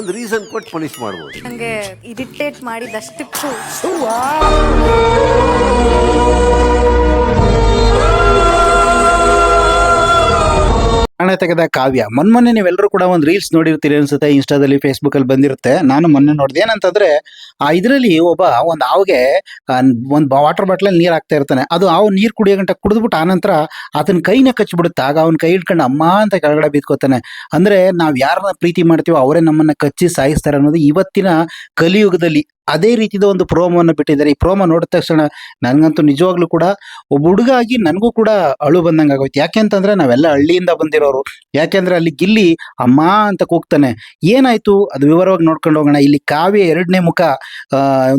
ಒಂದು ರೀಸನ್ ಕೊಟ್ಟು ಪನಿಷ್ ಮಾಡ್ಬೋದು. ನಂಗೆ ಇರಿಟೇಟ್ ಮಾಡಿದಷ್ಟಕ್ಕೂ ತೆಗೆದ ಕಾವ್ಯ. ಮೊನ್ನೆ ನೀವೆಲ್ಲರೂ ಕೂಡ ಒಂದು ರೀಲ್ಸ್ ನೋಡಿರ್ತೀರಿ ಅನ್ಸುತ್ತೆ ಇನ್ಸ್ಟಾದಲ್ಲಿ ಫೇಸ್ಬುಕ್ ಅಲ್ಲಿ ಬಂದಿರುತ್ತೆ. ನಾನು ಮೊನ್ನೆ ನೋಡಿದೆ ಏನಂತಂದ್ರೆ, ಆ ಇದರಲ್ಲಿ ಒಬ್ಬ ಒಂದು ಹಾವಿಗೆ ಒಂದು ವಾಟರ್ ಬಾಟ್ಲಲ್ಲಿ ನೀರು ಹಾಕ್ತಾ ಇರ್ತಾನೆ. ಅದು ಹಾವು ನೀರು ಕುಡಿಯೋ ಗಂಟ ಕುಡಿದ್ಬಿಟ್ಟು ಆನಂತರ ಆತನ ಕೈನ ಕಚ್ಚಿಬಿಡುತ್ತೆ ಆಗ ಅವ್ನ ಕೈ ಹಿಡ್ಕೊಂಡು ಅಮ್ಮ ಅಂತ ಕೆಳಗಡೆ ಬಿದ್ಕೋತಾನೆ ಅಂದ್ರೆ ನಾವ್ ಯಾರನ್ನ ಪ್ರೀತಿ ಮಾಡ್ತೀವೋ ಅವರೇ ನಮ್ಮನ್ನ ಕಚ್ಚಿ ಸಾಯಿಸ್ತಾರೆ ಅನ್ನೋದು ಇವತ್ತಿನ ಕಲಿಯುಗದಲ್ಲಿ. ಅದೇ ರೀತಿಯ ಒಂದು ಪ್ರೋಮೋವನ್ನು ಬಿಟ್ಟಿದ್ದಾರೆ. ಈ ಪ್ರೋಮೋ ನೋಡಿದ ತಕ್ಷಣ ನನಗಂತೂ ನಿಜವಾಗ್ಲೂ ಕೂಡ ಒಬ್ಬ ಹುಡುಗ ಆಗಿ ನನಗೂ ಕೂಡ ಅಳು ಬಂದಂಗೆ ಆಗೋಯ್ತು. ಯಾಕೆಂತಂದ್ರೆ ನಾವೆಲ್ಲ ಹಳ್ಳಿಯಿಂದ ಬಂದಿರೋರು. ಯಾಕೆಂದ್ರೆ ಅಲ್ಲಿ ಗಿಲ್ಲಿ ಅಮ್ಮ ಅಂತ ಕೂಗ್ತಾನೆ. ಏನಾಯ್ತು? ಅದು ವಿವರವಾಗಿ ನೋಡ್ಕೊಂಡು ಹೋಗೋಣ. ಇಲ್ಲಿ ಕಾವ್ಯ ಎರಡನೇ ಮುಖ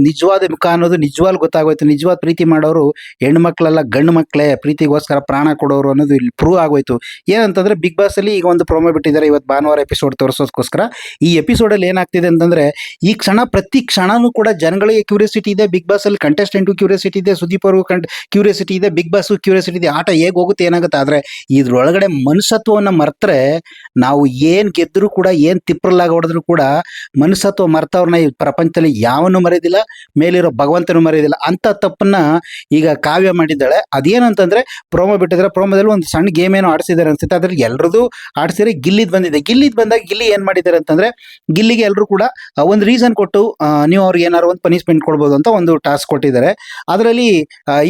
ನಿಜವಾದ ಮುಖ ಅನ್ನೋದು ನಿಜವಾಗ್ಲೂ ಗೊತ್ತಾಗೋಯ್ತು. ನಿಜವಾದ ಪ್ರೀತಿ ಮಾಡೋರು ಹೆಣ್ಮಕ್ಳೆಲ್ಲ ಗಂಡು ಮಕ್ಕಳೇ ಪ್ರೀತಿಗೋಸ್ಕರ ಪ್ರಾಣ ಕೊಡೋರು ಅನ್ನೋದು ಇಲ್ಲಿ ಪ್ರೂವ್ ಆಗೋಯ್ತು. ಏನಂತಂದ್ರೆ ಬಿಗ್ ಬಾಸ್ ಅಲ್ಲಿ ಈಗ ಒಂದು ಪ್ರೋಮೋ ಬಿಟ್ಟಿದ್ದಾರೆ. ಇವತ್ತು ಭಾನುವಾರ ಎಪಿಸೋಡ್ ತೋರಿಸೋದಕ್ಕೋಸ್ಕರ. ಈ ಎಪಿಸೋಡ್ ಅಲ್ಲಿ ಏನಾಗ್ತಿದೆ ಅಂತಂದ್ರೆ ಈ ಕ್ಷಣ ಪ್ರತಿ ಕ್ಷಣನೂ ಜನಗಳಿಗೆ ಕ್ಯೂರಿಯಾಸಿಟಿ ಇದೆ. ಬಿಗ್ ಬಾಸ್ ಅಲ್ಲಿ ಕಂಟೆಸ್ಟೆಂಟ್ ಕ್ಯೂರಿಯಾಸಿಟಿ ಇದೆ. ಸುದೀಪ್ ಅವ್ರಿಗೂ ಕಂಟ್ ಕ್ಯೂರಿಯಾಸಿಟಿ ಇದೆ. ಬಿಗ್ ಬಾಸ್ ಕ್ಯೂರಿಯಾಸಿಟಿ ಇದೆ. ಆಟ ಹೇಗೆ ಹೋಗುತ್ತೆ, ಏನಾಗುತ್ತೆ ಆದ್ರೆ ಇದ್ರೊಳಗಡೆ ಮನುಷ್ಯತ್ವವನ್ನು ಮರ್ತರೆ ನಾವು ಏನ್ ಗೆದ್ದರೂ ಕೂಡ, ಏನ್ ತಿಪ್ಪರಲಾಗ ಹೊಡೆದ್ರು ಕೂಡ ಮನುಷ್ಯತ್ವ ಮರ್ತವ್ರನ್ನ ಈ ಪ್ರಪಂಚದಲ್ಲಿ ಯಾವನು ಮರೆಯೋದಿಲ್ಲ ಮೇಲಿರೋ ಭಗವಂತನು ಮರೆಯೋದಿಲ್ಲ ಅಂತ ತಪ್ಪನ್ನ ಈಗ ಕಾವ್ಯ ಮಾಡಿದ್ದಾಳೆ. ಅದೇನಂತಂದ್ರೆ ಪ್ರೋಮೋ ಬಿಟ್ಟಿದ್ರೆ. ಪ್ರೋಮೋದಲ್ಲಿ ಒಂದು ಸಣ್ಣ ಗೇಮ್ ಏನೋ ಆಡಿಸಿದ್ದಾರೆ ಅನ್ಸುತ್ತೆ. ಅದ್ರಲ್ಲಿ ಎಲ್ರದ್ದು ಆಡಿಸಿದ್ರೆ ಗಿಲ್ಲಿದ್ ಬಂದಿದೆ. ಗಿಲ್ಲಿದ್ ಬಂದಾಗ ಗಿಲ್ಲಿ ಏನ್ ಮಾಡಿದ್ದಾರೆ ಅಂತಂದ್ರೆ ಗಿಲ್ಲಿಗೆ ಎಲ್ಲರೂ ಕೂಡ ಒಂದು ರೀಸನ್ ಕೊಟ್ಟು ನೀವು ಅವ್ರಿಗೆ ಏನಾದ್ರು ಒಂದು ಪನಿಷ್ಮೆಂಟ್ ಕೊಡ್ಬೋದು ಅಂತ ಒಂದು ಟಾಸ್ಕ್ ಕೊಟ್ಟಿದ್ದಾರೆ. ಅದರಲ್ಲಿ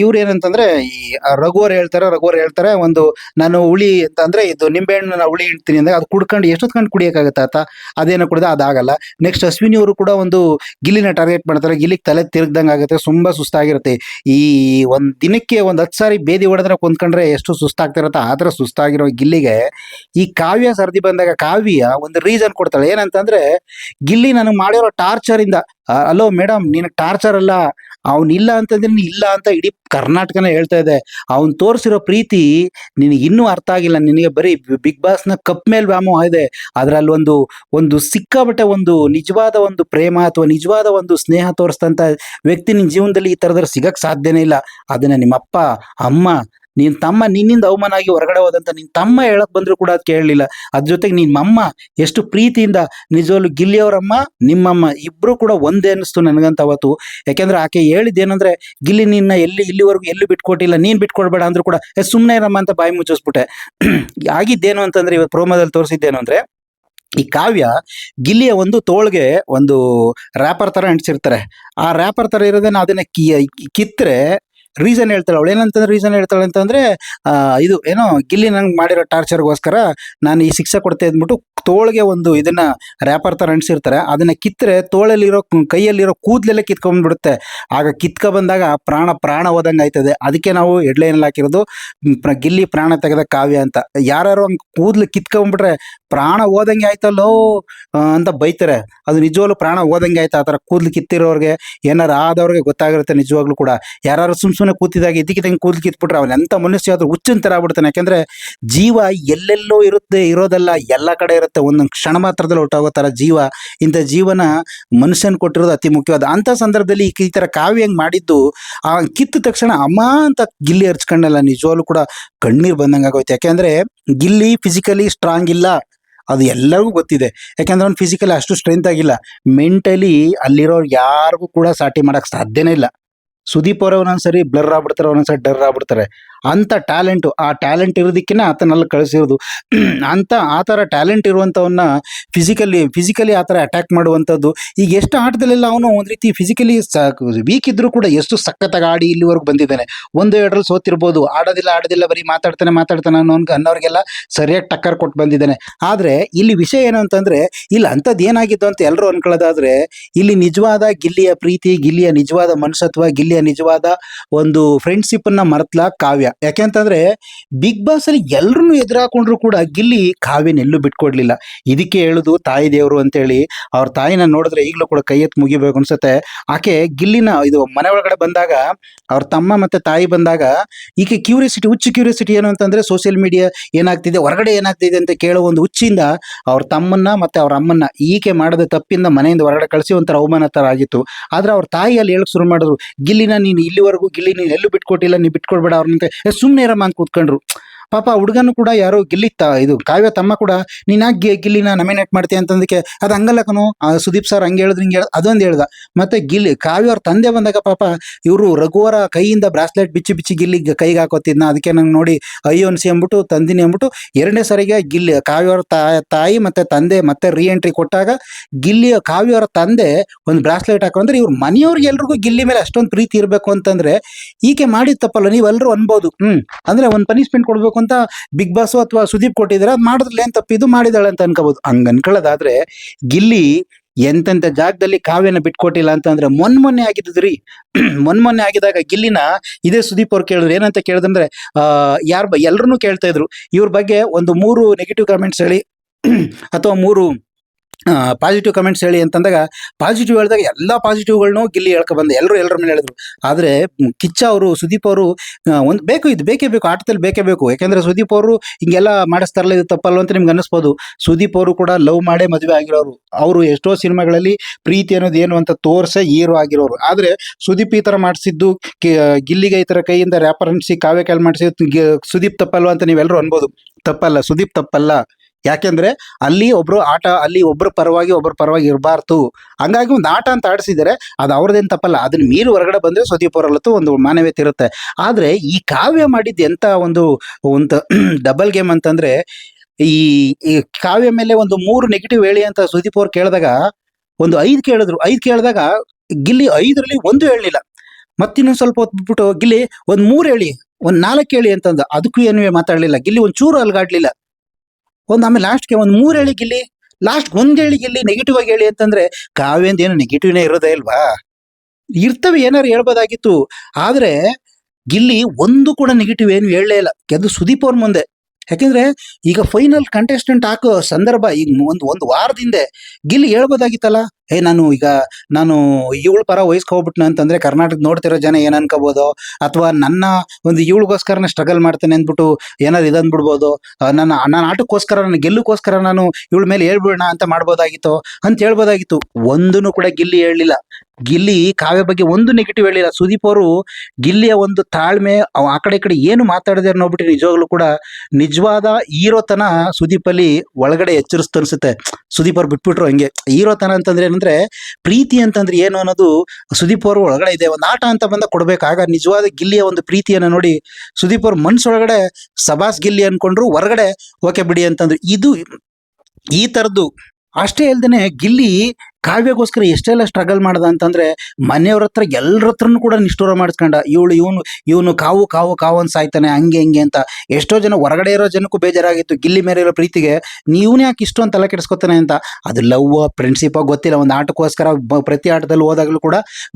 ಇವ್ರು ಏನಂತಂದ್ರೆ, ಈ ರಘುವರ್ ಹೇಳ್ತಾರೆ ರಘುವರ್ ಹೇಳ್ತಾರೆ, ಒಂದು ನಾನು ಹುಳಿ ಅಂತ ಅಂದ್ರೆ ಇದು ನಿಂಬೆಹಣ್ಣು ನಾನು ಹುಳಿ ಇಡ್ತೀನಿ ಅಂದ್ರೆ ಅದು ಕುಡ್ಕೊಂಡು ಎಷ್ಟೊತ್ಕೊಂಡು ಕುಡಿಯೋಕ್ಕಾಗುತ್ತೆ ಆತ ಅದೇನೋ ಕುಡಿದ ಅದಾಗಲ್ಲ. ನೆಕ್ಸ್ಟ್ ಅಶ್ವಿನಿ ಅವರು ಕೂಡ ಒಂದು ಗಿಲ್ಲಿನ ಟಾರ್ಗೆಟ್ ಮಾಡ್ತಾರೆ. ಗಿಲ್ಲಿಗೆ ತಲೆ ತಿರುಗ್ದಂಗೆ ಆಗುತ್ತೆ, ತುಂಬಾ ಸುಸ್ತಾಗಿರುತ್ತೆ. ಈ ಒಂದ್ ದಿನಕ್ಕೆ ಒಂದ್ ಹತ್ತು ಸಾರಿ ಬೇದಿ ಹೊಡೆದ್ರೆ ಕುಂತ್ಕೊಂಡ್ರೆ ಎಷ್ಟು ಸುಸ್ತಾಗ್ತಿರತ್ತೆ? ಆ ಸುಸ್ತಾಗಿರೋ ಗಿಲ್ಲಿಗೆ ಈ ಕಾವ್ಯ ಸರ್ದಿ ಬಂದಾಗ ಕಾವ್ಯ ಒಂದು ರೀಸನ್ ಕೊಡ್ತಾಳೆ. ಏನಂತಂದ್ರೆ, ಗಿಲ್ಲಿ ನನಗೆ ಮಾಡಿರೋ ಟಾರ್ಚರ್ ಅಲೋ ಮೇಡಮ್ ನಿನಗೆ ಟಾರ್ಚರ್ ಅಲ್ಲ. ಅವ್ನ್ ಇಲ್ಲ ಅಂತಂದ್ರೆ ನೀನ್ ಇಲ್ಲ ಅಂತ ಇಡೀ ಕರ್ನಾಟಕನೇ ಹೇಳ್ತಾ ಇದೆ. ಅವ್ನ್ ತೋರಿಸಿರೋ ಪ್ರೀತಿ ನಿನಗೆ ಇನ್ನೂ ಅರ್ಥ ಆಗಿಲ್ಲ. ನಿನಗೆ ಬರೀ ಬಿಗ್ ಬಾಸ್ನ ಕಪ್ ಮೇಲೆ ವ್ಯಾಮೋಹ ಇದೆ. ಅದ್ರಲ್ಲಿ ಒಂದು ಒಂದು ಸಿಕ್ಕಾಬಟ್ಟೆ ಒಂದು ನಿಜವಾದ ಒಂದು ಪ್ರೇಮ ಅಥವಾ ನಿಜವಾದ ಒಂದು ಸ್ನೇಹ ತೋರಿಸ್ತಂತ ವ್ಯಕ್ತಿ ನಿನ್ ಜೀವನದಲ್ಲಿ ಈ ತರದ್ರ ಸಿಗಕ್ ಸಾಧ್ಯನೇ ಇಲ್ಲ. ಅದನ್ನ ನಿಮ್ಮ ಅಪ್ಪ ಅಮ್ಮ ನಿನ್ ತಮ್ಮ ನಿನ್ನಿಂದ ಅವಮಾನ ಆಗಿ ಹೊರಗಡೆ ಹೋದಂತ ನಿನ್ ತಮ್ಮ ಹೇಳಕ್ ಬಂದ್ರು ಕೂಡ ಅದ್ ಕೇಳಲಿಲ್ಲ. ಅದ್ರ ಜೊತೆಗೆ ನಿನ್ ಅಮ್ಮ ಎಷ್ಟು ಪ್ರೀತಿಯಿಂದ ನಿಜವಾಗ್ಲು ಗಿಲ್ಲಿಯವರಮ್ಮ ನಿಮ್ಮಮ್ಮ ಇಬ್ರು ಕೂಡ ಒಂದೇ ಅನಿಸ್ತು ನನಗಂತ ಅವತ್ತು. ಯಾಕೆಂದ್ರೆ ಆಕೆ ಹೇಳಿದ್ದೇನಂದ್ರೆ, ಗಿಲ್ಲಿ ನಿನ್ನ ಎಲ್ಲಿ ಇಲ್ಲಿವರೆಗೂ ಎಲ್ಲೂ ಬಿಟ್ಕೊಟ್ಟಿಲ್ಲ, ನೀನ್ ಬಿಟ್ಕೊಡ್ಬೇಡ ಅಂದ್ರು ಕೂಡ ಸುಮ್ಮನೆ ಇರಮ್ಮ ಅಂತ ಬಾಯಿ ಮುಚ್ಚಿಸ್ಬಿಟ್ಟೆ. ಆಗಿದ್ದೇನು ಅಂತಂದ್ರೆ ಇವತ್ತು ಪ್ರೋಮೋದಲ್ಲಿ ತೋರಿಸಿದ್ದೇನು ಅಂದ್ರೆ, ಈ ಕಾವ್ಯ ಗಿಲ್ಲಿಯ ಒಂದು ತೋಳ್ಗೆ ಒಂದು ರ್ಯಾಪರ್ ತರ ಅಂಟಿಸಿರ್ತಾರೆ. ಆ ರ್ಯಾಪರ್ ತರ ಇರೋದನ್ನ ಅದನ್ನ ಕಿತ್ತರೆ ರೀಸನ್ ಹೇಳ್ತಾಳೆ. ಅವಳು ಏನಂತಂದ್ರೆ ರೀಸನ್ ಹೇಳ್ತಾಳೆ ಅಂತಂದ್ರೆ ಇದು ಏನೋ ಗಿಲ್ಲಿ ನಂಗೆ ಮಾಡಿರೋ ಟಾರ್ಚರ್ಗೋಸ್ಕರ ನಾನು ಈ ಶಿಕ್ಷೆ ಕೊಡ್ತೆ ಅಂದ್ಬಿಟ್ಟು ತೋಳ್ಗೆ ಒಂದು ಇದನ್ನ ರ್ಯಾಪರ್ ತರ ಅಂಟಿಸಿರ್ತಾರೆ. ಅದನ್ನ ಕಿತ್ತರೆ ತೋಳಲ್ಲಿರೋ, ಕೈಯಲ್ಲಿರೋ ಕೂದಲೆಲ್ಲ ಕಿತ್ಕೊಂಡ್ಬಿಡುತ್ತೆ. ಆಗ ಕಿತ್ಕ ಬಂದಾಗ ಪ್ರಾಣ ಪ್ರಾಣ ಹೋದಂಗೆ ಆಯ್ತದೆ. ಅದಕ್ಕೆ ನಾವು ಹೆಡ್ಲೈನಲ್ಲಿ ಹಾಕಿರೋದು, ಗಿಲ್ಲಿ ಪ್ರಾಣ ತೆಗೆದ ಕಾವ್ಯ ಅಂತ. ಯಾರು ಹಂಗೆ ಕೂದಲು ಕಿತ್ಕೊಂಡ್ಬಿಟ್ರೆ ಪ್ರಾಣ ಹೋದಂಗೆ ಆಯ್ತಲ್ಲೋ ಅಂತ ಬೈತಾರೆ. ಅದು ನಿಜವಾಗ್ಲೂ ಪ್ರಾಣ ಹೋದಂಗೆ ಆಯ್ತು, ಆ ಥರ ಕೂದ್ಲು ಕಿತ್ತಿರೋರಿಗೆ. ಏನಾರು ಆದವ್ರಿಗೆ ಗೊತ್ತಾಗಿರುತ್ತೆ ನಿಜವಾಗ್ಲೂ ಕೂಡ. ಯಾರು ಸುಮ್ ಸುಮ್ಮನೆ ಕೂತಿದಾಗ ಇದಕ್ಕಿದಂಗೆ ಕೂದ್ಲು ಕಿತ್ಬಿಟ್ರೆ ಅವ್ನ ಎಂಥ ಮನುಷ್ಯ ಆದ್ರೂ ಹುಚ್ಚಿನ ಥರ ಆಗ್ಬಿಡ್ತಾನೆ. ಯಾಕೆಂದರೆ ಜೀವ ಎಲ್ಲೆಲ್ಲೋ ಇರುತ್ತೆ, ಇರೋದಲ್ಲ, ಎಲ್ಲ ಕಡೆ ಇರುತ್ತೆ. ಒಂದೊಂದು ಕ್ಷಣ ಮಾತ್ರದಲ್ಲಿ ಹೊಟ್ಟೋಗೋ ಥರ ಜೀವ. ಇಂಥ ಜೀವನ ಮನುಷ್ಯನ್ ಕೊಟ್ಟಿರೋದು ಅತಿ ಮುಖ್ಯವಾದ. ಅಂಥ ಸಂದರ್ಭದಲ್ಲಿ ಈ ಥರ ಕಾವ್ಯ ಹೆಂಗೆ ಮಾಡಿದ್ದು, ಆ ಕಿತ್ತ ತಕ್ಷಣ ಅಮ್ಮ ಅಂತ ಗಿಲ್ಲಿ ಹರ್ಚ್ಕೊಂಡಲ್ಲ, ನಿಜವಾಗ್ಲೂ ಕೂಡ ಕಣ್ಣೀರು ಬಂದಂಗೆ ಆಗೋಯ್ತು. ಯಾಕೆಂದ್ರೆ ಗಿಲ್ಲಿ ಫಿಸಿಕಲಿ ಸ್ಟ್ರಾಂಗ್ ಇಲ್ಲ. ಅದು ಎಲ್ಲರಿಗೂ ಗೊತ್ತಿದೆ. ಯಾಕಂದ್ರೆ ಅವ್ನು ಫಿಸಿಕಲಿ ಅಷ್ಟು ಸ್ಟ್ರೆಂತ್ ಆಗಿಲ್ಲ. ಮೆಂಟಲಿ ಅಲ್ಲಿರೋರು ಯಾರಿಗೂ ಕೂಡ ಸಾಟಿ ಮಾಡಕ್ ಸಾಧ್ಯನೇ ಇಲ್ಲ. ಸುದೀಪ್ ಅವ್ರ ಒಂದೊಂದ್ಸರಿ ಬ್ಲರ್ ಆಗ್ಬಿಡ್ತಾರೆ, ಒಂದೊಂದ್ಸರಿ ಡರ್ ಆಗ್ಬಿಡ್ತಾರೆ. ಅಂತ ಟ್ಯಾಲೆಂಟು, ಆ ಟ್ಯಾಲೆಂಟ್ ಇರೋದಕ್ಕಿಂತ ಆತನಲ್ಲಿ ಕಳಿಸಿರೋದು ಅಂತ ಆ ಥರ ಟ್ಯಾಲೆಂಟ್ ಇರುವಂಥವನ್ನ ಫಿಸಿಕಲಿ ಫಿಸಿಕಲಿ ಆ ಥರ ಅಟ್ಯಾಕ್ ಮಾಡುವಂಥದ್ದು. ಈಗ ಎಷ್ಟು ಆಟದಲ್ಲೆಲ್ಲ ಅವನು ಒಂದು ರೀತಿ ಫಿಸಿಕಲಿ ವೀಕ್ ಇದ್ರೂ ಕೂಡ ಎಷ್ಟು ಸಖತ್ತಾಗಿ ಆಡಿ ಇಲ್ಲಿವರೆಗೂ ಬಂದಿದ್ದಾನೆ. ಒಂದು, ಎರಡರಲ್ಲಿ ಸೋತಿರ್ಬೋದು. ಆಡೋದಿಲ್ಲ ಆಡೋದಿಲ್ಲ, ಬರೀ ಮಾತಾಡ್ತಾನೆ ಮಾತಾಡ್ತಾನೆ ಅನ್ನೋನ್ಗೆ ಅನ್ನೋರಿಗೆಲ್ಲ ಸರಿಯಾಗಿ ಟಕ್ಕರ್ ಕೊಟ್ಟು ಬಂದಿದ್ದಾನೆ. ಆದರೆ ಇಲ್ಲಿ ವಿಷಯ ಏನು ಅಂತಂದ್ರೆ, ಇಲ್ಲಿ ಅಂಥದ್ದು ಏನಾಗಿದ್ದು ಅಂತ ಎಲ್ಲರೂ ಅನ್ಕೊಳ್ಳೋದಾದ್ರೆ, ಇಲ್ಲಿ ನಿಜವಾದ ಗಿಲ್ಲಿಯ ಪ್ರೀತಿ, ಗಿಲ್ಲಿಯ ನಿಜವಾದ ಮನುಷ್ಯತ್ವ ಗಿಲ್ಲಿಯ ನಿಜವಾದ ಒಂದು ಫ್ರೆಂಡ್ಶಿಪ್ ಅನ್ನ ಮರೆತ್ಲ ಕಾವ್ಯ. ಯಾಕೆಂತಂದ್ರೆ ಬಿಗ್ ಬಾಸ್ ಅಲ್ಲಿ ಎಲ್ರನ್ನೂ ಎದುರಾಕೊಂಡ್ರು ಕೂಡ ಗಿಲ್ಲಿ ಕಾವ್ಯನ ಎಲ್ಲೂ ಬಿಟ್ಕೊಡ್ಲಿಲ್ಲ. ಇದಕ್ಕೆ ಹೇಳುದು ತಾಯಿ ದೇವರು ಅಂತೇಳಿ ಅವ್ರ ತಾಯಿನ ನೋಡಿದ್ರೆ ಈಗಲೂ ಕೂಡ ಕೈ ಎತ್ತು ಮುಗಿಬೇಕು ಅನ್ಸುತ್ತೆ. ಆಕೆ ಗಿಲ್ಲಿನ ಇದು ಮನೆ ಒಳಗಡೆ ಬಂದಾಗ, ಅವ್ರ ತಮ್ಮ ಮತ್ತೆ ತಾಯಿ ಬಂದಾಗ, ಈಕೆ ಕ್ಯೂರಿಯಾಸಿಟಿ ಹುಚ್ಚು ಕ್ಯೂರಿಯಾಸಿಟಿ ಏನು ಅಂತಂದ್ರೆ ಸೋಷಿಯಲ್ ಮೀಡಿಯಾ ಏನಾಗ್ತಿದೆ, ಹೊರಗಡೆ ಏನಾಗ್ತಿದೆ ಅಂತ ಕೇಳೋ ಒಂದು ಹುಚ್ಚಿಂದ ಅವ್ರ ತಮ್ಮನ್ನ ಮತ್ತೆ ಅವ್ರ ಅಮ್ಮನ್ನ ಈಕೆ ಮಾಡದ ತಪ್ಪಿಂದ ಮನೆಯಿಂದ ಹೊರಗಡೆ ಕಳಿಸಿ ಒಂಥರ ಅವಮಾನ ತರ ಆಗಿತ್ತು. ಆದ್ರೆ ಅವ್ರ ತಾಯಿ ಅಲ್ಲಿ ಹೇಳಕ್ ಶುರು ಮಾಡಿದ್ರು, ಗಿಲ್ಲಿನ ನೀನು ಇಲ್ಲಿವರೆಗೂ, ಗಿಲ್ಲಿ ನೀನು ಎಲ್ಲೂ ಬಿಟ್ಕೊಟ್ಟಿಲ್ಲ, ನೀನು ಬಿಟ್ಕೊಡ್ಬೇಡ ಅವ್ರನ್ನಂತೆ ಸುಮ್ಮನೆ ಇರಮ್ಮ ಅಂತ ಕೂತ್ಕೊಂಡ್ರು. ಪಾಪ ಹುಡುಗನು ಕೂಡ ಯಾರೋ ಗಿಲ್ಲಿ ಇದು ಕಾವ್ಯ ತಮ್ಮ ಕೂಡ, ನೀನ್ ಯಾಕೆ ಗಿಲ್ಲಿನ ನಮಿನೇಟ್ ಮಾಡ್ತೀಯ? ಅಂತಂದಕ್ಕೆ ಅದು ಹಂಗಲ್ಲ ಕಣೋ. ಸುದೀಪ್ ಸರ್ ಹಂಗೆ ಹೇಳಿದ್ರು, ಹಿಂಗೆ ಅದೊಂದು ಹೇಳ್ದ. ಮತ್ತೆ ಗಿಲ್ಲಿ ಕಾವ್ಯ ಅವ್ರ ತಂದೆ ಬಂದಾಗ ಪಾಪ ಇವರು ರಘುವರ ಕೈಯಿಂದ ಬ್ರಾಸ್ಲೆಟ್ ಬಿಚ್ಚಿ ಬಿಚ್ಚಿ ಗಿಲ್ಲಿ ಕೈಗೆ ಹಾಕೋತಿದ್ನ. ಅದಕ್ಕೆ ನಂಗೆ ನೋಡಿ ಅಯ್ಯೋ ಅನ್ಸಿ ಅಂದ್ಬಿಟ್ಟು, ತಂದಿನಿ ಅಂದ್ಬಿಟ್ಟು ಎರಡನೇ ಸರಿಗೆ ಗಿಲ್ಲಿ ಕಾವ್ಯ ಅವ್ರ ತಾ- ತಾಯಿ ಮತ್ತೆ ತಂದೆ ಮತ್ತೆ ರೀ ಎಂಟ್ರಿ ಕೊಟ್ಟಾಗ ಗಿಲ್ಲಿ, ಕಾವ್ಯ ಅವರ ತಂದೆ ಒಂದು ಬ್ರಾಸ್ಲೆಟ್ ಹಾಕೊಂಡ್ರೆ ಇವ್ರ ಮನೆಯವ್ರಿಗೆ ಎಲ್ರಿಗೂ ಗಿಲ್ಲಿ ಮೇಲೆ ಅಷ್ಟೊಂದು ಪ್ರೀತಿ ಇರಬೇಕು ಅಂತಂದ್ರೆ ಈಕೆ ಮಾಡಿದ ತಪ್ಪಲ್ಲ ನೀವೆಲ್ಲರೂ ಅನ್ಬೋದು. ಹ್ಮ್. ಅಂದ್ರೆ ಒಂದು ಪನಿಷ್ಮೆಂಟ್ ಕೊಡ್ಬೇಕು ಅಂತ ಬಿಗ್ ಬಾಸ್ ಅಥವಾ ಸುದೀಪ್ ಕೊಟ್ಟಿದ್ರೆ ಅದು ಮಾಡಿದ್ರಲ್ಲ ಏನ್ ತಪ್ಪು? ಇದು ಮಾಡಿದಾಳೆ ಅಂತ ಅನ್ಕೋಬಹುದು ಹಂಗ ಅನ್ಕೊಳ್ಳೋದಾದ್ರೆ, ಗಿಲ್ಲಿ ಎಂತೆಂತ ಜಾಗದಲ್ಲಿ ಕಾವ್ಯನ ಬಿಟ್ಕೊಟ್ಟಿಲ್ಲ ಅಂತಂದ್ರೆ ಮೊನ್ ಮೊನ್ನೆ ಆಗಿದ್ರಿ ಮೊನ್ ಮೊನ್ನೆ ಆಗಿದಾಗ ಗಿಲ್ಲಿನ ಇದೇ ಸುದೀಪ್ ಅವ್ರು ಕೇಳಿದ್ರು. ಏನಂತ ಕೇಳಿದ್ರೆ ಆ, ಯಾರ ಎಲ್ಲರೂ ಕೇಳ್ತಾ ಇದ್ರು. ಇವ್ರ ಬಗ್ಗೆ ಒಂದು ಮೂರು ನೆಗೆಟಿವ್ ಕಾಮೆಂಟ್ಸ್ ಹೇಳಿ, ಅಥವಾ ಮೂರು ಪಾಸಿಟಿವ್ ಕಮೆಂಟ್ಸ್ ಹೇಳಿ ಅಂತಂದಾಗ ಪಾಸಿಟಿವ್ ಹೇಳಿದಾಗ ಎಲ್ಲ ಪಾಸಿಟಿವ್ಗಳನ್ನೂ ಗಿಲ್ಲಿ ಹೇಳ್ಕೊ ಬಂದೆ. ಎಲ್ಲರೂ ಎಲ್ಲರ ಮೇಲೆ ಹೇಳಿದ್ರು. ಆದರೆ ಕಿಚ್ಚ ಅವರು, ಸುದೀಪ್ ಅವರು ಒಂದು ಬೇಕು ಇದು, ಬೇಕೇ ಬೇಕು, ಆಟದಲ್ಲಿ ಬೇಕೇ ಬೇಕು. ಯಾಕೆಂದರೆ ಸುದೀಪ್ ಅವರು ಹಿಂಗೆಲ್ಲ ಮಾಡಿಸ್ತಾರಲ್ಲ, ಇದು ತಪ್ಪಲ್ವ ಅಂತ ನಿಮ್ಗೆ ಅನ್ನಿಸ್ಬೋದು. ಸುದೀಪ್ ಅವರು ಕೂಡ ಲವ್ ಮಾಡೇ ಮದುವೆ ಆಗಿರೋರು. ಅವರು ಎಷ್ಟೋ ಸಿನಿಮಾಗಳಲ್ಲಿ ಪ್ರೀತಿ ಅನ್ನೋದು ಏನು ಅಂತ ತೋರ್ಸೇ ಹೀರೋ ಆಗಿರೋರು. ಆದರೆ ಸುದೀಪ್ ಈ ಥರ ಮಾಡಿಸಿದ್ದು ಗಿಲ್ಲಿಗೆ ಈ ಥರ ಕೈಯಿಂದ ರ್ಯಾಪರ್ ಅನ್ಸಿ ಕಾವ್ಯ ಕಾಲ್ ಮಾಡಿಸಿದ್ದು ಸುದೀಪ್ ತಪ್ಪಲ್ವ ಅಂತ ನೀವೆಲ್ಲರೂ ಅನ್ಬೋದು. ತಪ್ಪಲ್ಲ, ಸುದೀಪ್ ತಪ್ಪಲ್ಲ. ಯಾಕೆಂದ್ರೆ ಅಲ್ಲಿ ಒಬ್ರು ಆಟ, ಅಲ್ಲಿ ಒಬ್ರ ಪರವಾಗಿ ಒಬ್ಬರ ಪರವಾಗಿ ಇರಬಾರ್ದು. ಹಂಗಾಗಿ ಒಂದು ಆಟ ಅಂತ ಆಡಿಸಿದರೆ ಅದು ಅವ್ರದ್ದೇನು ತಪ್ಪಲ್ಲ. ಅದನ್ನ ಮೀರಿ ಹೊರಗಡೆ ಬಂದ್ರೆ ಸುದೀಪ್ ಅವರಲ್ಲತ್ತು ಒಂದು ಮಾನವೀಯತೆ ಇರುತ್ತೆ. ಆದರೆ ಈ ಕಾವ್ಯ ಮಾಡಿದ್ದು ಎಂಥ ಒಂದು ಒಂದು ಡಬಲ್ ಗೇಮ್ ಅಂತಂದ್ರೆ ಈ ಕಾವ್ಯ ಮೇಲೆ ಒಂದು ಮೂರು ನೆಗೆಟಿವ್ ಹೇಳಿ ಅಂತ ಸುದೀಪ್ ಅವ್ರು ಕೇಳಿದಾಗ, ಒಂದು ಐದು ಕೇಳಿದ್ರು. ಐದು ಕೇಳಿದಾಗ ಗಿಲ್ಲಿ ಐದರಲ್ಲಿ ಒಂದು ಹೇಳಲಿಲ್ಲ. ಮತ್ತಿನ್ನೊಂದು ಸ್ವಲ್ಪ ಹೊತ್ತು ಬಿಟ್ಬಿಟ್ಟು ಗಿಲ್ಲಿ ಒಂದು ಮೂರು ಹೇಳಿ, ಒಂದು ನಾಲ್ಕು ಹೇಳಿ ಅಂತಂದ. ಅದಕ್ಕೂ ಏನೂ ಮಾತಾಡಲಿಲ್ಲ. ಗಿಲ್ಲಿ ಒಂದು ಚೂರು ಅಲ್ಗಾಡ್ಲಿಲ್ಲ. ಒಂದು ಆಮೇಲೆ ಲಾಸ್ಟ್ಗೆ ಒಂದು ಮೂರು ಹೇಳಿಗಿಲ್ಲಿ ಲಾಸ್ಟ್ ಒಂದ್ ಹೇಳಿಗಿಲ್ಲಿ ನೆಗೆಟಿವ್ ಆಗಿ ಹೇಳಿ ಅಂತಂದ್ರೆ ಕಾವ್ಯಂದ ಏನು ನೆಗೆಟಿವ್ನೇ ಇರೋದೇ ಇಲ್ವಾ? ಇರ್ತವೆ ಏನಾರು ಹೇಳ್ಬೋದಾಗಿತ್ತು. ಆದ್ರೆ ಗಿಲ್ಲಿ ಒಂದು ಕೂಡ ನೆಗೆಟಿವ್ ಏನು ಹೇಳಲೇ ಇಲ್ಲ. ಅದು ಸುದೀಪ್ ಅವ್ರ ಮುಂದೆ. ಯಾಕೆಂದ್ರೆ ಈಗ ಫೈನಲ್ ಕಂಟೆಸ್ಟೆಂಟ್ ಹಾಕೋ ಸಂದರ್ಭ ಈಗ ಒಂದು ಒಂದು ವಾರದಿಂದೆ ಗಿಲ್ಲಿ ಹೇಳ್ಬೋದಾಗಿತ್ತಲ್ಲ? ಏ, ನಾನು ಈಗ, ನಾನು ಇವಳ ಪರ ವಹಿಸ್ಕೊಬಿಟ್ನ ಅಂತಂದ್ರೆ ಕರ್ನಾಟಕ ನೋಡ್ತಿರೋ ಜನ ಏನ್ ಅನ್ಕೋಬಹುದು ಅಥವಾ ನನ್ನ ಒಂದು ಇವಳಿಗೋಸ್ಕರ ಸ್ಟ್ರಗಲ್ ಮಾಡ್ತೇನೆ ಅಂದ್ಬಿಟ್ಟು ಏನಾದ್ರು ಇದನ್ಬಿಡ್ಬೋದು ನನ್ನ ನನ್ನ ಆಟಕ್ಕೋಸ್ಕರ, ನನ್ನ ಗೆಲ್ಲುಕೋಸ್ಕರ ನಾನು ಇವಳ ಮೇಲೆ ಹೇಳ್ಬಿಡೋಣ ಅಂತ ಮಾಡ್ಬೋದಾಗಿತ್ತು? ಅಂತ ಹೇಳ್ಬೋದಾಗಿತ್ತು. ಒಂದನ್ನು ಕೂಡ ಗಿಲ್ಲಿ ಹೇಳಲಿಲ್ಲ. ಗಿಲ್ಲಿ ಕಾವ್ಯ ಬಗ್ಗೆ ಒಂದು ನೆಗೆಟಿವ್ ಹೇಳಿಲ್ಲ ಸುದೀಪ್ ಅವರು ಗಿಲ್ಲಿಯ ಒಂದು ತಾಳ್ಮೆ ಆ ಕಡೆ ಈ ಕಡೆ ಏನು ಮಾತಾಡಿದೆ ನೋಡ್ಬಿಟ್ಟು ನಿಜವಾಗ್ಲೂ ಕೂಡ ನಿಜವಾದ ಹೀರೋತನ ಸುದೀಪ್ ಅಲ್ಲಿ ಒಳಗಡೆ ಎಚ್ಚರಿಸ್ತು ಅನ್ಸುತ್ತೆ. ಸುದೀಪ್ ಅವ್ರು ಬಿಟ್ಬಿಟ್ರು ಹಂಗೆ. ಹೀರೋತನ ಅಂತಂದ್ರೆ ಏನಂದ್ರೆ ಪ್ರೀತಿ ಅಂತಂದ್ರೆ ಏನು ಅನ್ನೋದು ಸುದೀಪ್ ಅವ್ರ ಒಳಗಡೆ ಇದೆ. ಒಂದು ಆಟ ಅಂತ ಬಂದ ಕೊಡ್ಬೇಕಾಗ ನಿಜವಾದ ಗಿಲ್ಲಿಯ ಒಂದು ಪ್ರೀತಿಯನ್ನ ನೋಡಿ ಸುದೀಪ್ ಅವ್ರ ಮನ್ಸೊಳಗಡೆ ಸಬಾಸ್ ಗಿಲ್ಲಿ ಅನ್ಕೊಂಡ್ರು ಹೊರಗಡೆ ಓಕೆ ಬಿಡಿ ಅಂತಂದ್ರು. ಇದು ಈ ತರದ್ದು ಅಷ್ಟೇ ಅಲ್ದೇನೆ ಗಿಲ್ಲಿ ಕಾವ್ಯಗೋಸ್ಕರ ಎಷ್ಟೆಲ್ಲ ಸ್ಟ್ರಗಲ್ ಮಾಡ್ದ ಅಂತಂದ್ರೆ ಮನೆಯವ್ರ ಹತ್ರ ಎಲ್ಲರ ಹತ್ರನು ಕೂಡ ನಿಷ್ಠೂರ ಮಾಡಿಸ್ಕೊಂಡ, ಇವಳು ಇವನು ಇವನು ಕಾವು ಕಾವು ಕಾವು ಅಂತ ಸಾಯ್ತಾನೆ ಹಂಗೆ, ಹಿಂಗೆ ಅಂತ. ಎಷ್ಟೋ ಜನ ಹೊರಗಡೆ ಇರೋ ಜನಕ್ಕೂ ಬೇಜಾರಾಗಿತ್ತು, ಗಿಲ್ಲಿ ಮೇಲೆ ಇರೋ ಪ್ರೀತಿಗೆ, ನೀವನೇ ಯಾಕೆ ಇಷ್ಟು ತಲೆ ಕೆಡಿಸ್ಕೊತಾನೆ ಅಂತ. ಅದು ಲವ್ ಫ್ರೆಂಡ್ಶಿಪ್ ಗೊತ್ತಿಲ್ಲ, ಒಂದು ಆಟಕ್ಕೋಸ್ಕರ ಪ್ರತಿ ಆಟದಲ್ಲಿ ಹೋದಾಗಲೂ ಕೂಡ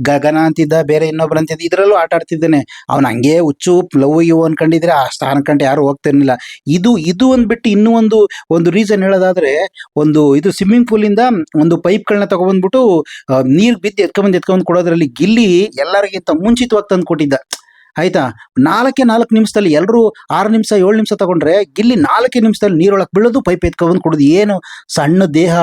ಗಗನ ಅಂತಿದ್ದ, ಬೇರೆ ಇನ್ನೊಬ್ರು ಅಂತಿದ್ದ, ಇದರಲ್ಲೂ ಆಟ ಆಡ್ತಿದ್ದಾನೆ. ಅವ್ನು ಹಂಗೆ ಹುಚ್ಚು ಲವ್ ಇವು ಅನ್ಕೊಂಡಿದ್ರೆ ಆ ಸ್ಥಾನಕ್ಕಂಟು ಯಾರು ಹೋಗ್ತಿರ್ಲಿಲ್ಲ. ಇದು ಇದು ಅಂದ್ಬಿಟ್ಟು ಇನ್ನೂ ಒಂದು ಒಂದು ರೀಸನ್ ಹೇಳೋದಾದ್ರೆ, ಒಂದು ಇದು ಸ್ವಿಮ್ಮಿಂಗ್ ಪೂಲ್ ಇಂದ ಒಂದು ಪೈಪ್ಗಳನ್ನ ತಗೊಬಂದ್ಬಿಟ್ಟು ನೀರ್ ಬಿದ್ದು ಎತ್ಕೊಂಬಂದು ಎತ್ಕೊಂಡ್ ಕೊಡೋದ್ರಲ್ಲಿ ಗಿಲ್ಲಿ ಎಲ್ಲರಿಗಿಂತ ಮುಂಚಿತವಾಗಿ ತಂದು ಕೊಟ್ಟಿದ್ದ. ಆಯ್ತಾ? ನಾಲ್ಕೇ ನಾಲ್ಕು ನಿಮಿಷದಲ್ಲಿ ಎಲ್ಲರೂ ಆರು ನಿಮಿಷ ಏಳು ನಿಮಿಷ ತಗೊಂಡ್ರೆ ಗಿಲ್ಲಿ ನಾಲ್ಕೇ ನಿಮಿಷದಲ್ಲಿ ನೀರೊಳಗೆ ಬೀಳೋದು, ಪೈಪ್ ಎತ್ಕೊಂಡ್ ಕೊಡೋದು. ಏನು ಸಣ್ಣ ದೇಹ,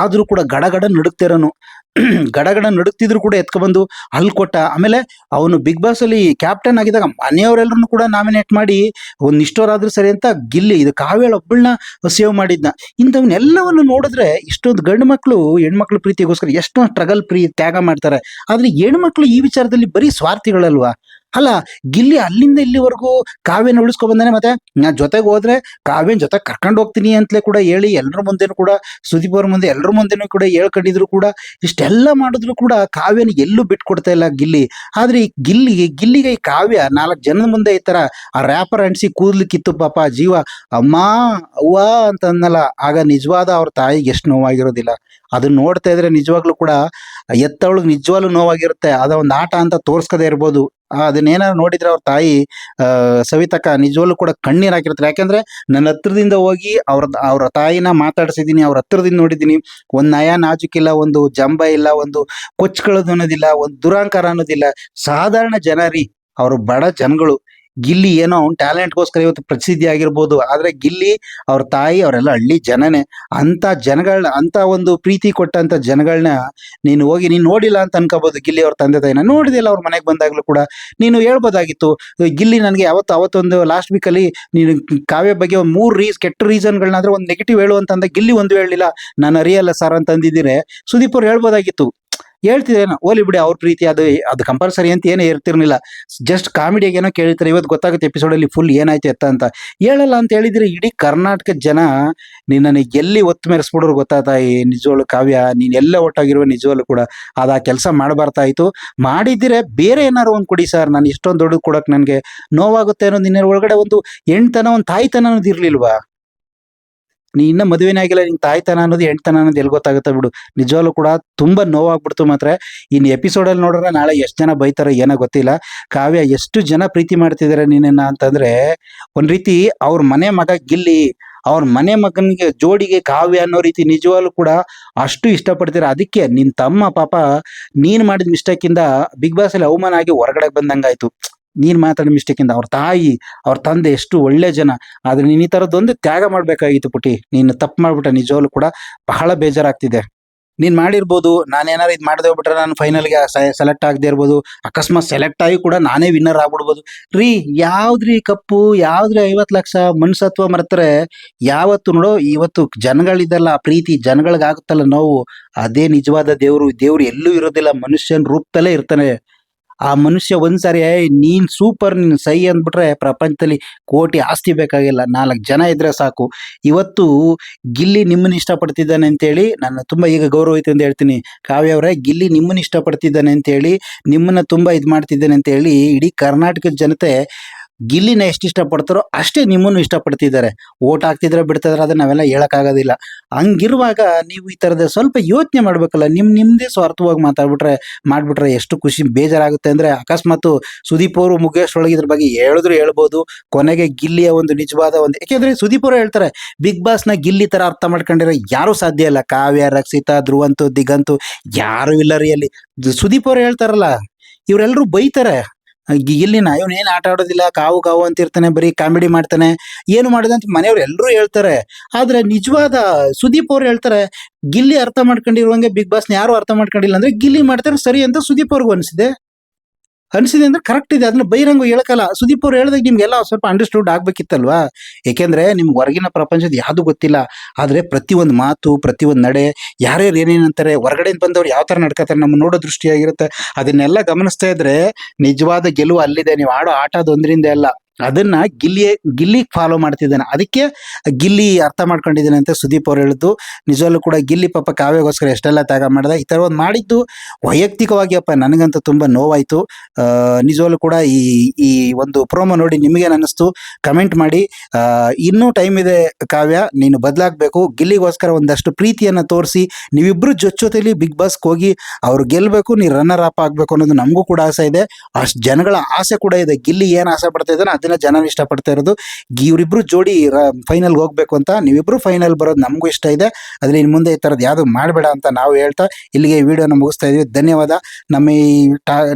ಆದ್ರೂ ಕೂಡ ಗಡಗಡ ನಡುಕ್ತಿರೋನು ಗಡಗಡ ನಡುತ್ತಿದ್ರು ಕೂಡ ಎತ್ಕೊಬಂದು ಅಲ್ಲಿ ಕೊಟ್ಟ. ಆಮೇಲೆ ಅವನು ಬಿಗ್ ಬಾಸ್ ಅಲ್ಲಿ ಕ್ಯಾಪ್ಟನ್ ಆಗಿದಾಗ ಮನೆಯವರೆಲ್ಲರೂ ಕೂಡ ನಾಮಿನೇಟ್ ಮಾಡಿ, ಒಂದು ಇಷ್ಟೋರಾದ್ರೂ ಸರಿ ಅಂತ ಗಿಲ್ಲಿ, ಇದು ಕಾವೇಳ ಒಬ್ಬಳನ್ನ ಸೇವ್ ಮಾಡಿದ್ನ. ಇಂಥವನ್ನೆಲ್ಲವನ್ನು ನೋಡಿದ್ರೆ ಇಷ್ಟೊಂದು ಗಂಡು ಮಕ್ಕಳು ಹೆಣ್ಮಕ್ಳು ಪ್ರೀತಿಗೋಸ್ಕರ ಎಷ್ಟೊಂದು ಸ್ಟ್ರಗಲ್ ಪ್ರೀ ತ್ಯಾಗ ಮಾಡ್ತಾರೆ. ಆದ್ರೆ ಹೆಣ್ಮಕ್ಳು ಈ ವಿಚಾರದಲ್ಲಿ ಬರೀ ಸ್ವಾರ್ಥಿಗಳಲ್ವಾ? ಅಲ್ಲ, ಗಿಲ್ಲಿ ಅಲ್ಲಿಂದ ಇಲ್ಲಿವರೆಗೂ ಕಾವ್ಯನ ಉಳಿಸ್ಕೊ ಬಂದಾನೆ ಮತ್ತೆ? ನಾ ಜೊತೆಗೆ ಹೋದ್ರೆ ಕಾವ್ಯನ ಜೊತೆ ಕರ್ಕೊಂಡು ಹೋಗ್ತೀನಿ ಅಂತಲೇ ಕೂಡ ಹೇಳಿ ಎಲ್ಲರ ಮುಂದೆನೂ ಕೂಡ, ಸುದೀಪ್ ಅವ್ರ ಮುಂದೆ ಎಲ್ಲರ ಮುಂದೆನೂ ಕೂಡ ಹೇಳ್ಕೊಂಡಿದ್ರು ಕೂಡ, ಇಷ್ಟೆಲ್ಲ ಮಾಡಿದ್ರು ಕೂಡ ಕಾವ್ಯನ ಎಲ್ಲೂ ಬಿಟ್ಕೊಡ್ತಾ ಇಲ್ಲ ಗಿಲ್ಲಿ. ಆದ್ರೆ ಈ ಗಿಲ್ಲಿಗೆ ಗಿಲ್ಲಿಗೆ ಈ ಕಾವ್ಯ ನಾಲ್ಕು ಜನದ ಮುಂದೆ ಈ ತರ ಆ ರ್ಯಾಪರ್ ಅಂಟಿಸಿ ಕೂದ್ಲಿಕ್ಕಿತ್ತು ಪಾಪ ಜೀವ. ಅಮ್ಮ, ಅವ್ವ ಅಂತ ಅನ್ನಲ್ಲ ಆಗ ನಿಜವಾದ ಅವ್ರ ತಾಯಿಗೆ ಎಷ್ಟು ನೋವಾಗಿರೋದಿಲ್ಲ. ಅದನ್ನ ನೋಡ್ತಾ ಇದ್ರೆ ನಿಜವಾಗ್ಲೂ ಕೂಡ, ಎತ್ತವಳಿಗೆ ನಿಜವಾಗ್ಲೂ ನೋವಾಗಿರುತ್ತೆ. ಅದ ಒಂದು ಆಟ ಅಂತ ತೋರ್ಸ್ಕದೇ ಇರ್ಬೋದು. ಅದನ್ನೇನಾದ್ರು ನೋಡಿದ್ರೆ ಅವ್ರ ತಾಯಿ ಸವಿತಕ್ಕ ನಿಜವಾಗ್ಲೂ ಕೂಡ ಕಣ್ಣೀರು ಹಾಕಿರ್ತಾರೆ. ಯಾಕಂದ್ರೆ ನನ್ನ ಹತ್ರದಿಂದ ಹೋಗಿ ಅವ್ರ ಅವ್ರ ತಾಯಿನ ಮಾತಾಡ್ಸಿದೀನಿ, ಅವ್ರ ಹತ್ರದಿಂದ ನೋಡಿದೀನಿ. ಒಂದ್ ನಯ ನಾಜುಕಿಲ್ಲ ಒಂದು ಜಂಬ ಇಲ್ಲ, ಒಂದು ಕೊಚ್ಕೊಳ್ಳೋದು ಅನ್ನೋದಿಲ್ಲ, ಒಂದು ದುರಾಂಕಾರ ಅನ್ನೋದಿಲ್ಲ. ಸಾಧಾರಣ ಜನ ರೀ. ಅವರು ಬಡ ಜನಗಳು. ಗಿಲ್ಲಿ ಏನೋ ಅವ್ನ ಟ್ಯಾಲೆಂಟ್ಗೋಸ್ಕರ ಇವತ್ತು ಪ್ರಸಿದ್ಧಿ ಆಗಿರ್ಬೋದು. ಆದರೆ ಗಿಲ್ಲಿ ಅವ್ರ ತಾಯಿ, ಅವರೆಲ್ಲ ಹಳ್ಳಿ ಜನನೇ. ಅಂತ ಜನಗಳನ್ನ ಅಂತ ಒಂದು ಪ್ರೀತಿ ಕೊಟ್ಟಂತ ಜನಗಳನ್ನ ನೀನು ಹೋಗಿ, ನೀನು ನೋಡಿಲ್ಲ ಅಂತ ಅನ್ಕೋಬೋದು ಗಿಲ್ಲಿ ಅವ್ರ ತಂದೆ ತಾಯಿನ. ನೋಡಿದಿಲ್ಲ ಅವ್ರ ಮನೆಗೆ ಬಂದಾಗ್ಲೂ ಕೂಡ. ನೀನು ಹೇಳ್ಬೋದಾಗಿತ್ತು. ಗಿಲ್ಲಿ ನನಗೆ ಯಾವತ್ತು ಅವತ್ತೊಂದು ಲಾಸ್ಟ್ ವೀಕಲ್ಲಿ ನೀನು ಕಾವ್ಯ ಬಗ್ಗೆ ಒಂದು ಮೂರು ರೀಸ್ ಕೆಟ್ಟ ರೀಸನ್ಗಳನ್ನಾದ್ರೆ ಒಂದು ನೆಗೆಟಿವ್ ಹೇಳು ಅಂತಂದ ಗಿಲ್ಲಿ ಒಂದು ಹೇಳಲಿಲ್ಲ. ನಾನು ಅರಿಯಲ್ಲ ಸರ್ ಅಂತ ಅಂದಿದ್ದೀರಿ. ಸುದೀಪ್ ಅವ್ರು ಹೇಳ್ಬೋದಾಗಿತ್ತು. ಹೇಳ್ತಿದ್ದೇನೆ, ಓಲಿ ಬಿಡಿ ಅವ್ರ ಪ್ರೀತಿ, ಅದು ಅದು ಕಂಪಲ್ಸರಿ ಅಂತ ಏನೇ ಇರ್ತಿರ್ಲಿಲ್ಲ. ಜಸ್ಟ್ ಕಾಮಿಡಿಯಾಗಿ ಏನೋ ಕೇಳಿರ್ತಾರೆ, ಇವತ್ತು ಗೊತ್ತಾಗುತ್ತೆ ಎಪಿಸೋಡಲ್ಲಿ ಫುಲ್ ಏನಾಯ್ತು ಎತ್ತ ಅಂತ. ಹೇಳಲ್ಲ ಅಂತ ಹೇಳಿದ್ರೆ ಇಡೀ ಕರ್ನಾಟಕ ಜನ ನಿನ್ನನ್ನು ಎಲ್ಲಿ ಒತ್ತು ಮೆರೆಸ್ಬಿಡೋರು ಗೊತ್ತಾತ ಈ ನಿಜವಾಗ್ಲು ಕಾವ್ಯ, ನೀನ್ ಎಲ್ಲ ಒಟ್ಟಾಗಿರುವ ನಿಜವಾಗ್ಲು ಕೂಡ ಅದು ಆ ಕೆಲಸ ಮಾಡಬಾರ್ದಾಯ್ತು. ಮಾಡಿದ್ರೆ ಬೇರೆ ಏನಾರು ಒಂದು ಕೊಡಿ ಸರ್, ನಾನು ಇಷ್ಟೊಂದು ದೊಡ್ಡ ಕೊಡಕ್ ನನಗೆ ನೋವಾಗುತ್ತೆ ಅನ್ನೋದು ನಿನ್ನ ಒಳಗಡೆ ಒಂದು ಹೆಣ್ತನ ಒಂದು ತಾಯ್ತನ ಅನ್ನೋದು ಇರ್ಲಿಲ್ವಾ? ನೀ ಇನ್ನ ಮದುವೆನೇ ಆಗಿಲ್ಲ, ನಿನ್ ತಾಯ್ತನ ಅನ್ನೋದು ಹೆಣ್ತನ ಅನ್ನೋದು ಎಲ್ಲಿ ಗೊತ್ತಾಗುತ್ತೆ ಬಿಡು. ನಿಜವಾಗ್ಲೂ ಕೂಡ ತುಂಬಾ ನೋವಾಗ್ಬಿಡ್ತು ಮಾತ್ರ. ಇನ್ ಎಪಿಸೋಡ್ ಅಲ್ಲಿ ನೋಡಿದ್ರೆ ನಾಳೆ ಎಷ್ಟು ಜನ ಬೈತಾರೋ ಏನೋ ಗೊತ್ತಿಲ್ಲ. ಕಾವ್ಯ ಎಷ್ಟು ಜನ ಪ್ರೀತಿ ಮಾಡ್ತಿದ್ದಾರೆ ನೀನನ್ನ ಅಂತಂದ್ರೆ, ಒಂದ್ ರೀತಿ ಅವ್ರ ಮನೆ ಮಗ ಗಿಲ್ಲಿ, ಅವ್ರ ಮನೆ ಮಗನಿಗೆ ಜೋಡಿಗೆ ಕಾವ್ಯ ಅನ್ನೋ ರೀತಿ ನಿಜವಾಗ್ಲೂ ಕೂಡ ಅಷ್ಟು ಇಷ್ಟಪಡ್ತೀರ. ಅದಕ್ಕೆ ನಿನ್ ತಮ್ಮ ಪಾಪ ನೀನ್ ಮಾಡಿದ ಮಿಸ್ಟೇಕ್ ಇಂದ ಬಿಗ್ ಬಾಸ್ ಅಲ್ಲಿ ಅವಮಾನ ಆಗಿ ಹೊರಗಡೆ ಬಂದಂಗಾಯ್ತು. ನೀನ್ ಮಾತಾಡೋ ಮಿಸ್ಟೇಕ್ ಇಂದ ಅವ್ರ ತಾಯಿ, ಅವ್ರ ತಂದೆ ಎಷ್ಟು ಒಳ್ಳೆ ಜನ. ಆದ್ರೆ ನೀನ್ ಈ ತರದೊಂದು ತ್ಯಾಗ ಮಾಡಬೇಕಾಗಿತ್ತು ಪುಟಿ ನೀನು ತಪ್ಪು ಮಾಡ್ಬಿಟ್ಟ ನಿಜವಾಗ್ಲೂ ಕೂಡ ಬಹಳ ಬೇಜಾರಾಗ್ತಿದೆ. ನೀನ್ ಮಾಡಿರ್ಬೋದು ನಾನೇನಾರು ಇದು ಮಾಡದೆ ಹೋಗ್ಬಿಟ್ರೆ ನಾನು ಫೈನಲ್ಗೆ ಸೆಲೆಕ್ಟ್ ಆಗದೆ ಇರ್ಬೋದು. ಅಕಸ್ಮಾತ್ ಸೆಲೆಕ್ಟ್ ಆಗಿ ಕೂಡ ನಾನೇ ವಿನ್ನರ್ ಆಗ್ಬಿಡ್ಬೋದು. ರೀ, ಯಾವ್ದ್ರಿ ಕಪ್ಪು? ಯಾವ್ದ್ರಿ ಐವತ್ತು ಲಕ್ಷ ಮನಸತ್ವ ಮರೆತರೆ? ಯಾವತ್ತು ನೋಡೋ, ಇವತ್ತು ಜನಗಳಿದ್ದಲ್ಲ ಪ್ರೀತಿ ಜನಗಳಿಗಾಗುತ್ತಲ್ಲ ನೋವು. ಅದೇ ನಿಜವಾದ ದೇವರು, ದೇವ್ರು ಎಲ್ಲೂ ಇರೋದಿಲ್ಲ. ಮನುಷ್ಯನ ರೂಪದಲ್ಲೇ ಇರ್ತಾನೆ. ಆ ಮನುಷ್ಯ ಒಂದ್ಸಾರಿ "ಏಯ್, ನೀನ್ ಸೂಪರ್ ನೀನ್ ಸೈ ಅಂದ್ಬಿಟ್ರೆ ಪ್ರಪಂಚದಲ್ಲಿ ಕೋಟಿ ಆಸ್ತಿ ಬೇಕಾಗಿಲ್ಲ. ನಾಲ್ಕು ಜನ ಇದ್ರೆ ಸಾಕು. ಇವತ್ತು ಗಿಲ್ಲಿ ನಿಮ್ಮನ್ನ ಇಷ್ಟಪಡ್ತಿದ್ದಾನೆ ಅಂತೇಳಿ ನಾನು ತುಂಬಾ ಈಗ ಗೌರವ ಐತೆ ಅಂತ ಹೇಳ್ತೀನಿ. ಕಾವ್ಯ ಅವರೇ ಗಿಲ್ಲಿ ನಿಮ್ಮನ್ನ ಇಷ್ಟಪಡ್ತಿದ್ದಾನೆ ಅಂತೇಳಿ ನಿಮ್ಮನ್ನ ತುಂಬಾ ಇದು ಮಾಡ್ತಿದ್ದಾನೆ ಅಂತ ಹೇಳಿ ಇಡೀ ಕರ್ನಾಟಕದ ಜನತೆ ಗಿಲ್ಲಿನ ಎಷ್ಟು ಇಷ್ಟಪಡ್ತಾರೋ ಅಷ್ಟೇ ನಿಮ್ಮನ್ನು ಇಷ್ಟಪಡ್ತಿದ್ದಾರೆ. ಓಟ್ ಹಾಕ್ತಿದ್ರೆ ಬಿಡ್ತಿದ್ರೆ, ಅದನ್ನ ನಾವೆಲ್ಲ ಹೇಳೋಕ್ಕಾಗೋದಿಲ್ಲ. ಹಂಗಿರುವಾಗ ನೀವು ಈ ತರದ ಸ್ವಲ್ಪ ಯೋಚನೆ ಮಾಡಬೇಕಲ್ಲ, ನಿಮ್ ನಿಮ್ದೇ ಸ್ವಾರ್ಥವಾಗಿ ಮಾತಾಡ್ಬಿಟ್ರೆ, ಮಾಡ್ಬಿಟ್ರೆ ಎಷ್ಟು ಖುಷಿ, ಬೇಜಾರಾಗುತ್ತೆ ಅಂದ್ರೆ ಅಕಸ್ಮಾತ್ ಸುದೀಪ್ ಅವರು ಮುಖೇಶ್ ಒಳಗೆ ಇದ್ರ ಬಗ್ಗೆ ಹೇಳಿದ್ರು ಹೇಳ್ಬೋದು. ಕೊನೆಗೆ ಗಿಲ್ಲಿಯ ಒಂದು ನಿಜವಾದ ಒಂದು, ಯಾಕೆಂದ್ರೆ ಸುದೀಪ್ ಅವರು ಹೇಳ್ತಾರೆ, ಬಿಗ್ ಬಾಸ್ನ ಗಿಲ್ಲಿ ತರ ಅರ್ಥ ಮಾಡ್ಕೊಂಡಿರೋ ಯಾರು ಸಾಧ್ಯ ಇಲ್ಲ. ಕಾವ್ಯ, ರಕ್ಷಿತಾ, ಧ್ರುವಂತು, ದಿಗಂತು ಯಾರು ಇಲ್ಲ ರೀ ಅಲ್ಲಿ ಸುದೀಪ್ ಅವರು ಹೇಳ್ತಾರಲ್ಲ ಇವರೆಲ್ಲರೂ ಬೈತಾರೆ. ಗಿಲ್ಲಿನ ಇವ್ನ ಏನ್ ಆಟ ಆಡೋದಿಲ್ಲ, ಕಾವು ಕಾವು ಅಂತ ಇರ್ತಾನೆ ಬರೀ ಕಾಮಿಡಿ ಮಾಡ್ತಾನೆ. ಏನು ಮಾಡಿದೆ ಅಂತ ಮನೆಯವ್ರು ಎಲ್ಲರೂ ಹೇಳ್ತಾರೆ. ಆದ್ರೆ ನಿಜವಾದ ಸುದೀಪ್ ಅವ್ರು ಹೇಳ್ತಾರೆ, ಗಿಲ್ಲಿ ಅರ್ಥ ಮಾಡ್ಕೊಂಡಿರುವಂಗೆ ಬಿಗ್ ಬಾಸ್ನ ಯಾರು ಅರ್ಥ ಮಾಡ್ಕೊಂಡಿಲ್ಲ ಅಂದ್ರೆ ಗಿಲ್ಲಿ ಮಾಡ್ತಾರೆ ಸರಿ ಅಂತ ಸುದೀಪ್ ಅವ್ರಿಗೂ ಅನ್ಸಿದೆ. ಅನ್ಸಿದೆ ಅಂದ್ರೆ ಕರೆಕ್ಟ್ ಇದೆ. ಅದನ್ನ ಬೈರಂಗ ಹೇಳಕಲ್ಲ ಸುದೀಪ್ ಅವ್ರು ಹೇಳಿದಾಗ ನಿಮ್ಗೆಲ್ಲ ಸ್ವಲ್ಪ ಅಂಡರ್ಸ್ಟೂಡ್ ಆಗ್ಬೇಕಿತ್ತಲ್ವಾ? ಏಕೆಂದ್ರೆ ನಿಮ್ಗೆ ಹೊರಗಿನ ಪ್ರಪಂಚದ ಯಾವುದು ಗೊತ್ತಿಲ್ಲ. ಆದ್ರೆ ಪ್ರತಿಯೊಂದು ಮಾತು, ಪ್ರತಿಯೊಂದು ನಡೆ, ಯಾರ್ಯಾರು ಏನೇನಂತಾರೆ ಹೊರಗಡೆಯಿಂದ ಬಂದವ್ರು ಯಾವ ತರ ನಡ್ಕತಾರೆ ನಮ್ಮ ನೋಡೋ ದೃಷ್ಟಿಯಾಗಿರುತ್ತೆ. ಅದನ್ನೆಲ್ಲ ಗಮನಿಸ್ತಾ ಇದ್ರೆ ನಿಜವಾದ ಗೆಲುವು ಅಲ್ಲಿದೆ. ನೀವು ಆಡೋ ಆಟದೊಂದರಿಂದ ಎಲ್ಲ ಅದನ್ನ ಗಿಲ್ಲಿ ಗಿಲ್ಲಿ ಫಾಲೋ ಮಾಡ್ತಿದ್ದಾನೆ. ಅದಕ್ಕೆ ಗಿಲ್ಲಿ ಅರ್ಥ ಮಾಡ್ಕೊಂಡಿದ್ದಾನೆ ಅಂತ ಸುದೀಪ್ ಅವ್ರು ಹೇಳಿದ್ದು ನಿಜವಲ್ಲೂ ಕೂಡ ಗಿಲ್ಲಿ ಪಾಪ ಕಾವ್ಯಗೋಸ್ಕರ ಎಷ್ಟೆಲ್ಲ ತ್ಯಾಗ ಮಾಡಿದ, ಈ ಥರ ಒಂದು ಮಾಡಿದ್ದು ವೈಯಕ್ತಿಕವಾಗಿ ಅಪ್ಪ ನನಗಂತೂ ತುಂಬಾ ನೋವಾಯ್ತು. ನಿಜವಲ್ಲೂ ಕೂಡ ಈ ಈ ಒಂದು ಪ್ರೋಮೋ ನೋಡಿ ನಿಮಗೇನು ಅನ್ನಿಸ್ತು. ಕಮೆಂಟ್ ಮಾಡಿ. ಇನ್ನೂ ಟೈಮ್ ಇದೆ ಕಾವ್ಯ, ನೀನು ಬದಲಾಗಬೇಕು. ಗಿಲ್ಲಿಗೋಸ್ಕರ ಒಂದಷ್ಟು ಪ್ರೀತಿಯನ್ನ ತೋರಿಸಿ, ನೀವಿಬ್ರು ಜೊತೆಲಿ ಬಿಗ್ ಬಾಸ್ಗೆ ಹೋಗಿ ಅವ್ರು ಗೆಲ್ಬೇಕು, ನೀ ರನ್ನರ್ ಅಪ್ ಆಗ್ಬೇಕು ಅನ್ನೋದು ನಮಗೂ ಕೂಡ ಆಸೆ ಇದೆ. ಅಷ್ಟು ಜನಗಳ ಆಸೆ ಕೂಡ ಇದೆ. ಗಿಲ್ಲಿ ಏನ್ ಆಸೆ ಪಡ್ತಾ ಇದ್ದಾನೆ ಅದನ್ನ ಜನ ಇಷ್ಟಪಡ್ತಾ ಇರೋದು. ಇವರಿಬ್ರು ಜೋಡಿ ಫೈನಲ್ ಹೋಗ್ಬೇಕು ಅಂತ ನೀವಿಬ್ರು ಫೈನಲ್ ಬರೋದು ನಮಗೂ ಇಷ್ಟ ಇದೆ. ಅದ್ರ ಇನ್ನು ಮುಂದೆ ಈ ಥರದ್ದು ಯಾವುದು ಮಾಡಬೇಡ ಅಂತ ನಾವು ಹೇಳ್ತಾ ಇಲ್ಲಿಗೆ ಈ ವಿಡಿಯೋನ ಮುಗಿಸ್ತಾ ಇದೀವಿ. ಧನ್ಯವಾದ. ನಮ್ಮ ಈ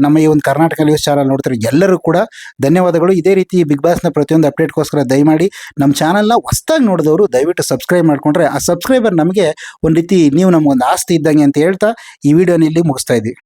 ನಮ್ಮ ಈ ಒಂದು ಕರ್ನಾಟಕ ನ್ಯೂಸ್ ಚಾನಲ್ ನೋಡ್ತಾರೆ ಎಲ್ಲರೂ ಕೂಡ ಧನ್ಯವಾದಗಳು. ಇದೇ ರೀತಿ ಬಿಗ್ ಬಾಸ್ನ ಪ್ರತಿಯೊಂದು ಅಪ್ಡೇಟ್ಗೋಸ್ಕರ ದಯಮಾಡಿ ನಮ್ಮ ಚಾನಲ್ನ ಹೊಸ್ದಾಗಿ ನೋಡಿದವರು ದಯವಿಟ್ಟು ಸಬ್ಸ್ಕ್ರೈಬ್ ಮಾಡ್ಕೊಂಡ್ರೆ ಆ ಸಬ್ಸ್ಕ್ರೈಬರ್ ನಮಗೆ ಒಂದು ರೀತಿ ನೀವು ನಮಗೊಂದು ಆಸ್ತಿ ಇದ್ದಂಗೆ ಅಂತ ಹೇಳ್ತಾ ಈ ವಿಡಿಯೋನ ಇಲ್ಲಿ ಮುಗಿಸ್ತಾ ಇದ್ದೀವಿ